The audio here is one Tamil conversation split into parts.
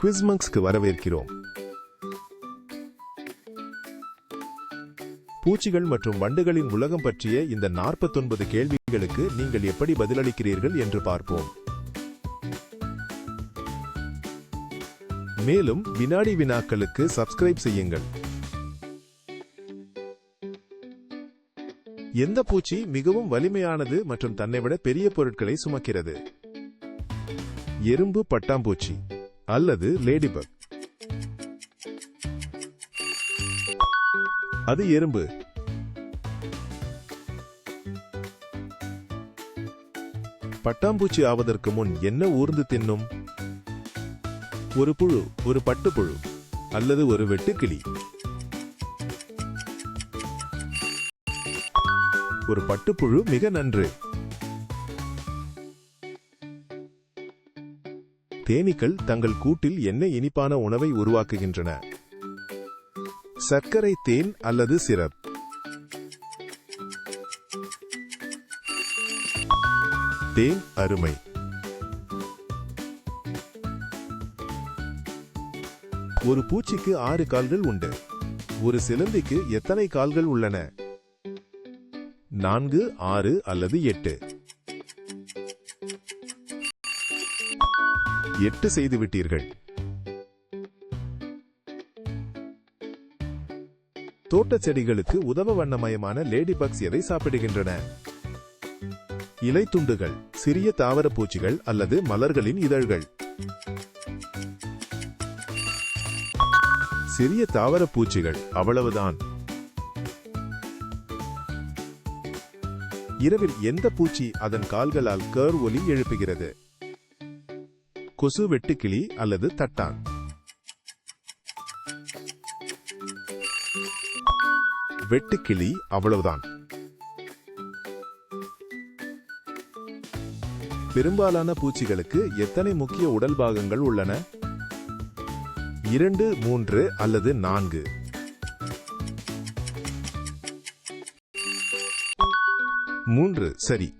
குவிஸ்மங்ஸ்க்கு வரவேற்கிறோம். பூச்சிகள் மற்றும் வண்டுகளின் உலகம் பற்றிய இந்த 49 கேள்விகளுக்கு நீங்கள் எப்படி பதிலளிக்கிறீர்கள் என்று பார்ப்போம். மேலும் வினாடி வினாக்களுக்கு சப்ஸ்கிரைப் செய்யுங்கள். எந்த பூச்சி மிகவும் வலிமையானது மற்றும் தன்னை விட பெரிய பொருட்களை சுமக்கிறது? எறும்பு பட்டாம்பூச்சி. அல்லது லேடிபக் அது எறும்பு. பட்டாம்பூச்சி ஆவதற்கு முன் என்ன ஊர்ந்து தின்னும்? ஒரு புழு ஒரு பட்டுப்புழு அல்லது ஒரு வெட்டுக்கிளி. ஒரு பட்டுப்புழு மிக நன்று. தேனீக்கள் தங்கள் கூட்டில் என்ன இனிப்பான உணவை உருவாக்குகின்றன. சர்க்கரை தேன் அல்லது சிரப். தேன் அருமை. ஒரு பூச்சிக்கு ஆறு கால்கள் உண்டு. ஒரு சிலந்திக்கு எத்தனை கால்கள் உள்ளன? நான்கு ஆறு அல்லது எட்டு. எட்டு செய்துவிட்டீர்கள் தோட்ட செடிகளுக்கு உதவ வண்ணமயமான லேடி பக்ஸ் எதை சாப்பிடுகின்றன? இலைத்துண்டுகள் சிறிய தாவர பூச்சிகள் அல்லது மலர்களின் இதழ்கள். சிறிய தாவர பூச்சிகள் அவ்வளவுதான். இரவில் எந்த பூச்சி அதன் கால்களால் கர் ஒலி எழுப்புகிறது? கொசு வெட்டுக்கிளி அல்லது தட்டான். வெட்டுக்கிளி அவ்வளவுதான். பெரும்பாலான பூச்சிகளுக்கு எத்தனை முக்கிய உடல் பாகங்கள் உள்ளன? இரண்டு மூன்று அல்லது நான்கு. மூன்று சரி.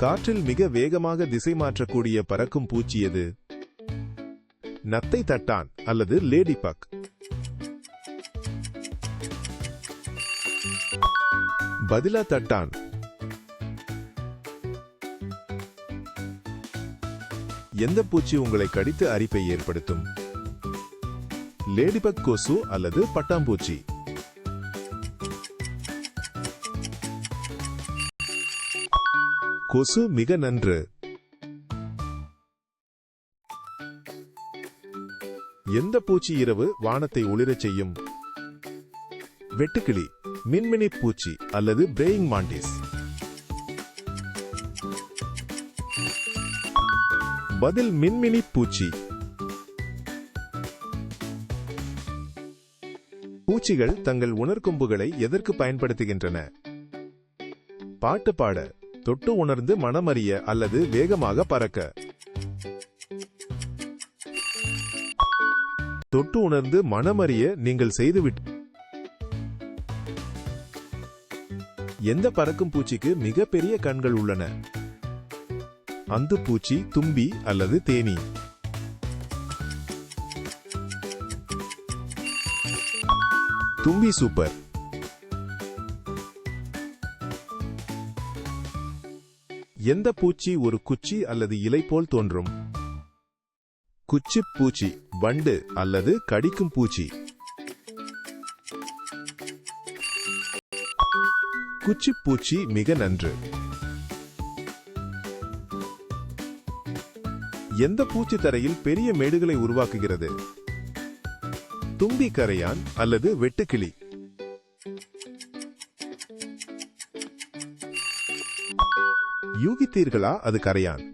காற்றில் மிக வேகமாக திசை மாற்றக்கூடிய பறக்கும் பூச்சி எது? நத்தை தட்டான் அல்லது லேடி பக்? பதிலா தட்டான். எந்த பூச்சி உங்களை கடித்து அரிப்பை ஏற்படுத்தும்? லேடிபக் கொசு அல்லது பட்டாம்பூச்சி? கொசு மிக நன்று. எந்த பூச்சி இரவு வானத்தை ஒளிரச் செய்யும்? வெட்டுக்கிளி மின்மினி பூச்சி அல்லது பிரேயிங் மாண்டிஸ். பதில் மின்மினி பூச்சி. பூச்சிகள் தங்கள் உணர்கொம்புகளை எதற்கு பயன்படுத்துகின்றன? பாட்டு பாட தொட்டு உணர்ந்து மனமறிய அல்லது வேகமாக பறக்க. தொட்டு உணர்ந்து மனமறிய நீங்கள் செய்துவிட்டு எந்த பறக்கும் பூச்சிக்கு மிகப்பெரிய கண்கள் உள்ளன? அந்த பூச்சி தும்பி அல்லது தேனி? தும்பி சூப்பர். எந்த பூச்சி ஒரு குச்சி அல்லது இலை போல் தோன்றும்? குச்சி பூச்சி வண்டு அல்லது கடிக்கும் பூச்சி. குச்சி பூச்சி மிக நன்று. எந்த பூச்சி தரையில் பெரிய மேடுகளை உருவாக்குகிறது? தும்பி கரையான் அல்லது வெட்டுக்கிளி. யூகித்தீர்களா? அது கரையான்.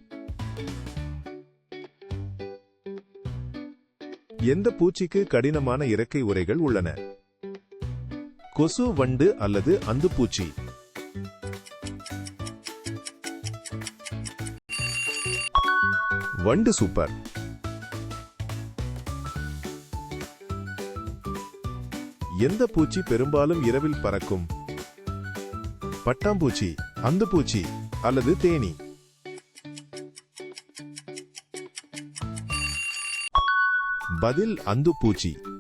எந்த பூச்சிக்கு கடினமான இறக்கை உரைகள் உள்ளன? கொசு வண்டு அல்லது அந்துப்பூச்சி வண்டு சூப்பர். எந்த பூச்சி பெரும்பாலும் இரவில் பறக்கும்? பட்டாம்பூச்சி அந்துப்பூச்சி அல்லது தேனி. பதில் அந்துப்பூச்சி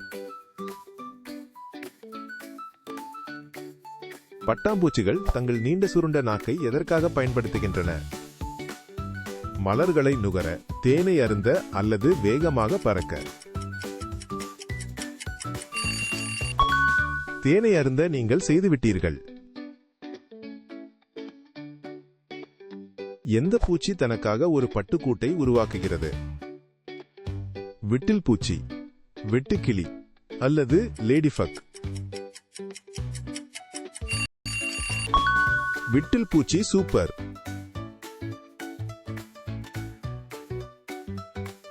பட்டாம்பூச்சிகள் தங்கள் நீண்ட சுருண்ட நாக்கை எதற்காக பயன்படுத்துகின்றன? மலர்களை நுகர தேனை அருந்த அல்லது வேகமாக பறக்க. தேனை அருந்த நீங்கள் செய்துவிட்டீர்கள். எந்த பூச்சி தனக்காக ஒரு பட்டுக்கூட்டை உருவாக்குகிறது? விட்டில் பூச்சி வெட்டுக்கிளி அல்லது லேடிஃபக். விட்டில் பூச்சி சூப்பர்.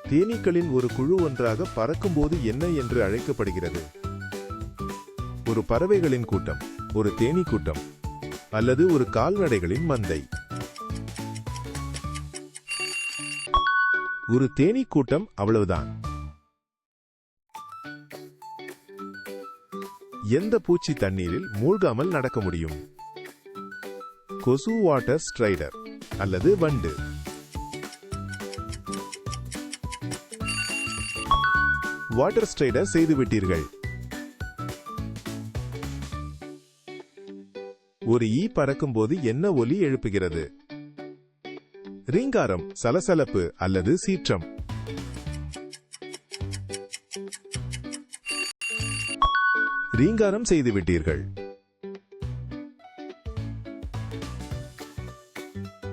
தேனீக்களின் ஒரு குழு ஒன்றாக பறக்கும்போது என்ன என்று அழைக்கப்படுகிறது? ஒரு பறவைகளின் கூட்டம் ஒரு தேனீ கூட்டம் அல்லது ஒரு கால்நடைகளின் மந்தை. ஒரு தேனீ கூட்டம் அவ்வளவுதான். எந்த பூச்சி தண்ணீரில் மூழ்காமல் நடக்க முடியும்? கொசு வாட்டர் ஸ்ட்ரைடர் அல்லது வண்டு. வாட்டர் ஸ்ட்ரைடர் செய்துவிட்டீர்கள். ஒரு ஈ பறக்கும்போது என்ன ஒலி எழுப்புகிறது? ரீங்காரம் சலசலப்பு அல்லது சீற்றம். ரீங்காரம் செய்து விட்டீர்கள்.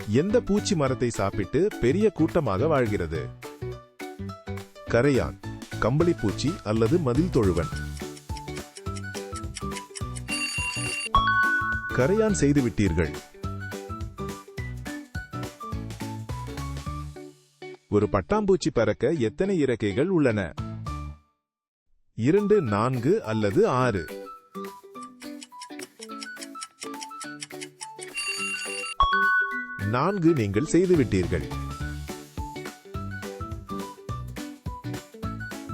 எந்த பூச்சி மரத்தை சாப்பிட்டு பெரிய கூட்டமாக வாழ்கிறது? கரையான் கம்பளிப்பூச்சி அல்லது மதில் தொழுவன். கரையான் செய்துவிட்டீர்கள் ஒரு பட்டாம்பூச்சி பறக்க எத்தனை இறக்கைகள் உள்ளன? இரண்டு நான்கு அல்லது ஆறு? நான்கு நீங்கள் செய்துவிட்டீர்கள்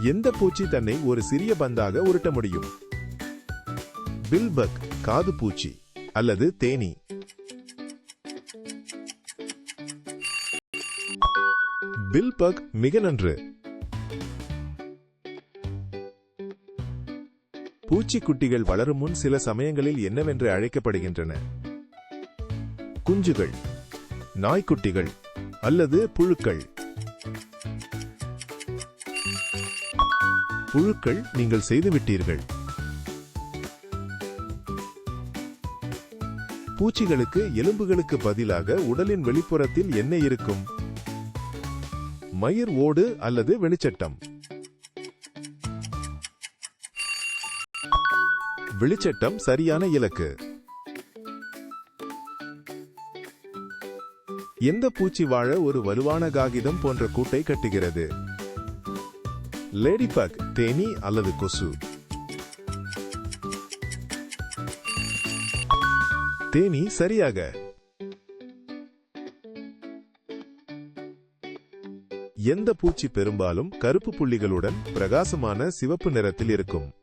எந்த பூச்சி தன்னை ஒரு சிறிய பந்தாக உருட்ட முடியும்? பில்பக் காது பூச்சி அல்லது தேனி? பில்பக் மிக நன்று. பூச்சிக்குட்டிகள் வளரும் முன் சில சமயங்களில் என்னவென்று அழைக்கப்படுகின்றன? குஞ்சுகள் நாய்க்குட்டிகள் அல்லது புழுக்கள். புழுக்கள் நீங்கள் செய்துவிட்டீர்கள் பூச்சிகளுக்கு எலும்புகளுக்கு பதிலாக உடலின் வெளிப்புறத்தில் என்ன இருக்கும்? மயிர் ஓடு அல்லது வெளிச்சட்டம். வெளிச்சட்டம் சரியான இலக்கு. எந்த பூச்சி வாழ ஒரு வலுவான காகிதம் போன்ற கூட்டை கட்டுகிறது? லேடிபக் தேனி அல்லது கொசு? தேனி சரியாக. எந்த பூச்சி பெரும்பாலும் கருப்பு புள்ளிகளுடன் பிரகாசமான சிவப்பு நிறத்தில் இருக்கும்.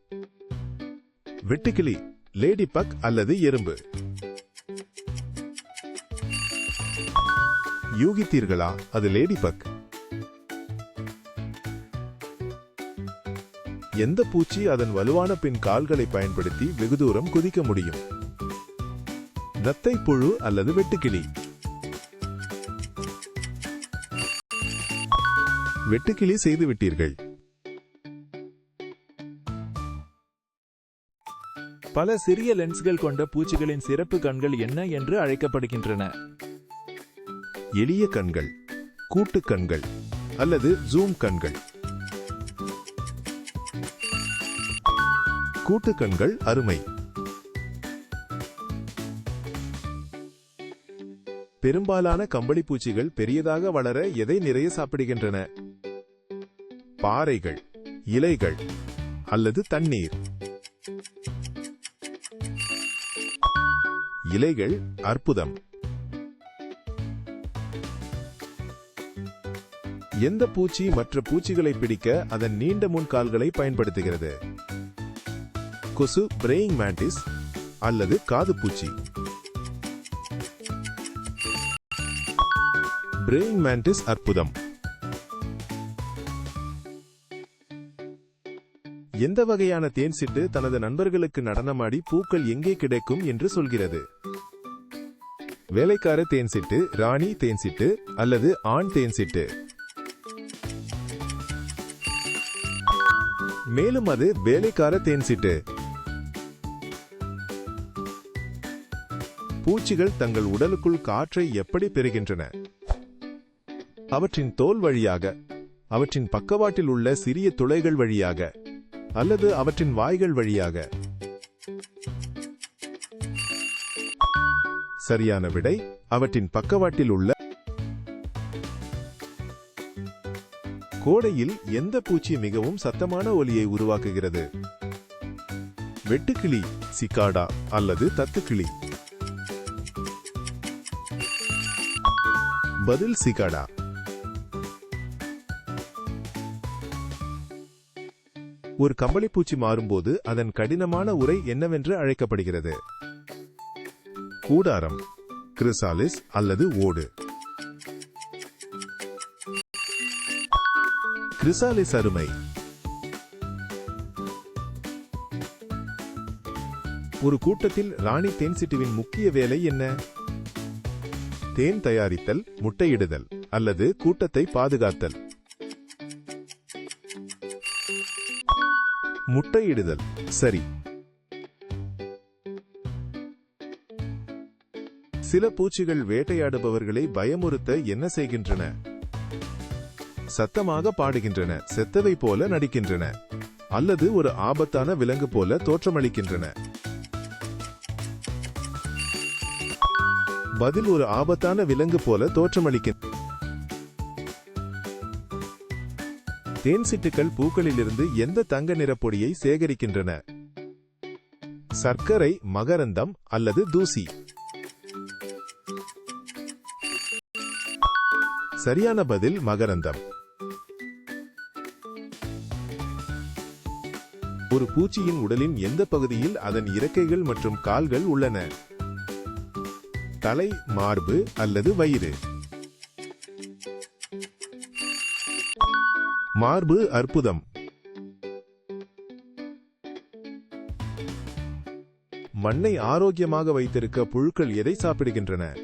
வெட்டுக்கிளி லேடி பக் அல்லது எறும்பு. யூகித்தீர்களா அது லேடி பக் எந்த பூச்சி அதன் வலுவான பின் கால்களை பயன்படுத்தி வெகு தூரம் குதிக்க முடியும்? நத்தை புழு அல்லது வெட்டுக்கிளி. வெட்டுக்கிளி செய்து விட்டீர்கள். பல சிறிய லென்ஸ்கள் கொண்ட பூச்சிகளின் சிறப்பு கண்கள் என்ன என்று அழைக்கப்படுகின்றன. எளிய கண்கள் கூட்டு கண்கள் அல்லது ஜூம் கண்கள். கூட்டு கண்கள் அருமை. பெரும்பாலான கம்பளி பூச்சிகள் பெரியதாக வளர எதை நிறைய சாப்பிடுகின்றன? பாறைகள் இலைகள் அல்லது தண்ணீர். இலைகள் அற்புதம். எந்த பூச்சி மற்ற பூச்சிகளை பிடிக்க அதன் நீண்ட முன் கால்களை பயன்படுத்துகிறது? கொசு பிரேயிங் மேண்டிஸ் அல்லது காது பூச்சி. பிரேயிங் மேண்டிஸ் அற்புதம். எந்த வகையான தேன் சிட்டு தனது நண்பர்களுக்கு நடனமாடி பூக்கள் எங்கே கிடைக்கும் என்று சொல்கிறது? வேலைக்கார தேன் சிட்டு ராணி தேன் சிட்டு அல்லது ஆண் தேன் சிட்டு? மேலும் அது வேலைக்கார தேன் சிட்டு. பூச்சிகள் தங்கள் உடலுக்குள் காற்றை எப்படி பெறுகின்றன? அவற்றின் தோல் வழியாக அவற்றின் பக்கவாட்டில் உள்ள சிறிய துளைகள் வழியாக அல்லது அவற்றின் வாய்கள் வழியாக. சரியான விடை அவற்றின் பக்கவாட்டில் உள்ள கோடையில் எந்த பூச்சி மிகவும் சத்தமான ஒலியை உருவாக்குகிறது? வெட்டுக்கிளி சிக்காடா அல்லது தத்துக்கிளி? பதில் சிக்காடா. ஒரு கம்பளிப்பூச்சி மாறும்போது அதன் கடினமான உரை என்னவென்று அழைக்கப்படுகிறது? கூடாரம் கிரிசாலிஸ் அல்லது ஓடு. கிரிசாலிஸ் அருமை. ஒரு கூட்டத்தில் ராணி தேன் சிட்டுவின் முக்கிய வேலை என்ன? தேன் தயாரித்தல் முட்டையிடுதல் அல்லது கூட்டத்தை பாதுகாத்தல். முட்டையிடுதல். சரி. சில பூச்சிகள் வேட்டையாடுபவர்களை பயமுறுத்த என்ன செய்கின்றன? சத்தமாக பாடுகின்றன செத்தவை போல நடிக்கின்றன அல்லது ஒரு ஆபத்தான விலங்கு போல தோற்றமளிக்கின்றன. பதில் ஒரு ஆபத்தான விலங்கு போல தோற்றமளிக்கின்றன தேன் சிட்டுக்கள் பூக்களிலிருந்து எந்த தங்க நிறப்பொடியை சேகரிக்கின்றன? சர்க்கரை மகரந்தம் அல்லது தூசி? சரியான பதில் மகரந்தம். ஒரு பூச்சியின் உடலின் எந்த பகுதியில் அதன் இறக்கைகள் மற்றும் கால்கள் உள்ளன? தலை மார்பு அல்லது வயிறு? மார்பு அற்புதம். மண்ணை ஆரோக்கியமாக வைத்திருக்க புழுக்கள் எதை சாப்பிடுகின்றன?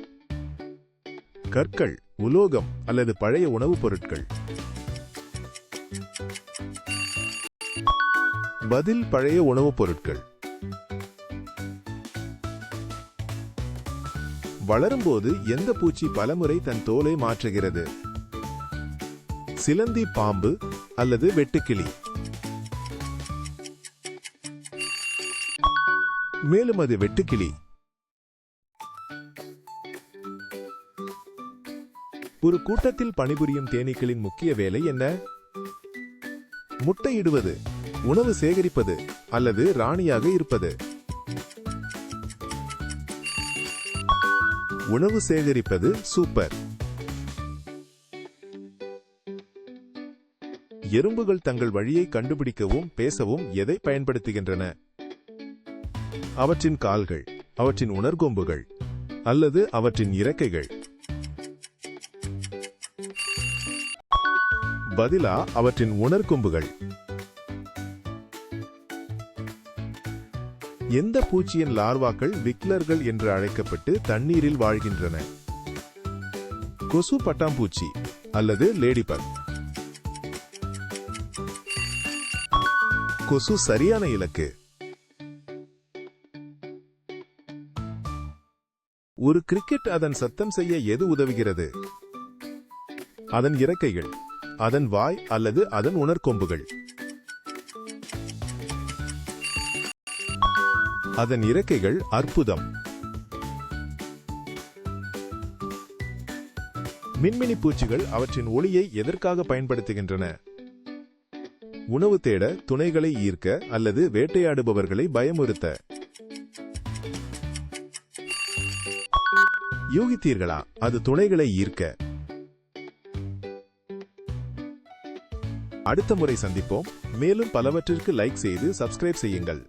கற்கள் உலோகம் அல்லது பழைய உணவுப் பொருட்கள். பதில் பழைய உணவுப் பொருட்கள். வளரும்போது எந்த பூச்சி பலமுறை தன் தோலை மாற்றுகிறது? சிலந்தி பாம்பு அல்லது வெட்டுக்கிளி. மேலும் அது வெட்டுக்கிளி. ஒரு கூட்டத்தில் பணிபுரியும் தேனீக்களின் முக்கிய வேலை என்ன? முட்டையிடுவது உணவு சேகரிப்பது அல்லது ராணியாக இருப்பது? உணவு சேகரிப்பது சூப்பர். எறும்புகள் தங்கள் வழியை கண்டுபிடிக்கவும் பேசவும் எதை பயன்படுத்துகின்றன? அவற்றின் கால்கள் அவற்றின் உணர்கொம்புகள் அல்லது அவற்றின் இறக்கைகள். பதிலா அவற்றின் உணர்கொம்புகள். எந்த பூச்சியின் லார்வாக்கள் விக்லர்கள் என்று அழைக்கப்பட்டு தண்ணீரில் வாழ்கின்றன? கொசு பட்டாம்பூச்சி அல்லது லேடிபக் கொசு சரியான இலக்கு. ஒரு கிரிக்கெட் அதன் சத்தம் செய்ய எது உதவுகிறது? அதன் இறக்கைகள் அதன் வாய் அல்லது அதன் உணர்கொம்புகள். அதன் இறக்கைகள் அற்புதம். மின்மினி பூச்சிகள் அவற்றின் ஒளியை எதற்காக பயன்படுத்துகின்றன? உணவு தேட துணைகளை ஈர்க்க அல்லது வேட்டையாடுபவர்களை பயமுறுத்த. யூகித்தீர்களா? அது துணைகளை ஈர்க்க. அடுத்த முறை சந்திப்போம். மேலும் பலவற்றிற்கு லைக் செய்து சப்ஸ்கிரைப் செய்யுங்கள்.